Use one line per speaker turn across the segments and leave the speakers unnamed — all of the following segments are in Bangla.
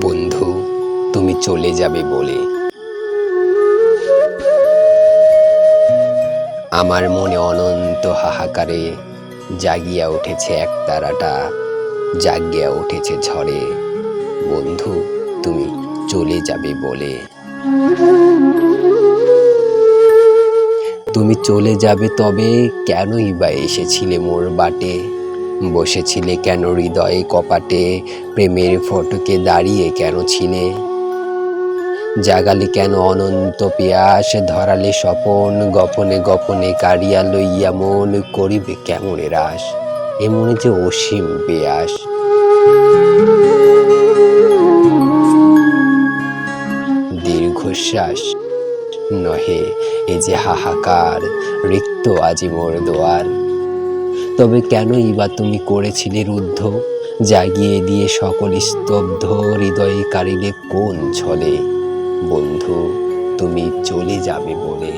বন্ধু, তুমি চলে যাবে বলে। আমার মনে অনন্ত হাহাকারে জাগিয়া উঠেছে এক তারাটা, জাগিয়া উঠেছে ঝড়ে। বন্ধু, তুমি চলে যাবে বলে। তুমি চলে যাবে তবে কেনই বা এসেছিলে মোর বাটে? বসেছিলে কেন হৃদয়ে কপাটে? প্রেমের ফটকে দাঁড়িয়ে কেন ছিলে? জাগালে কেন অনন্ত পিয়াস? ধরালে স্বপন, গোপনে গোপনে কারিয়া লইয়া মন করিবে কেমনে রাস? এ মনে যে অসীম পেয়াস দীর্ঘশ্বাস নহে, এ যে হাহাকার, রিক্ত আজি মোর দোয়ার। তবে কেনই বা তুমি করেছিলে রুদ্ধ? জাগিয়ে দিয়ে সকল স্তব্ধ হৃদয়ে কারিলে কোন ছলে? বন্ধু, তুমি চলে যাবে বলে।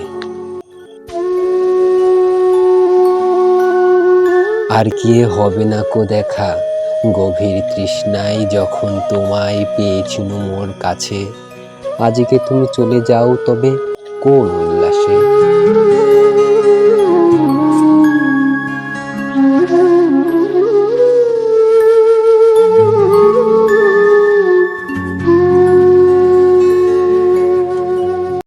আর কি হবে না কো দেখা? গভীর তৃষ্ণায় যখন তোমায় পেয়েছিল মোর কাছে, আজকে তুমি চলে যাও তবে কোন উল্লাসে? Mm-hmm.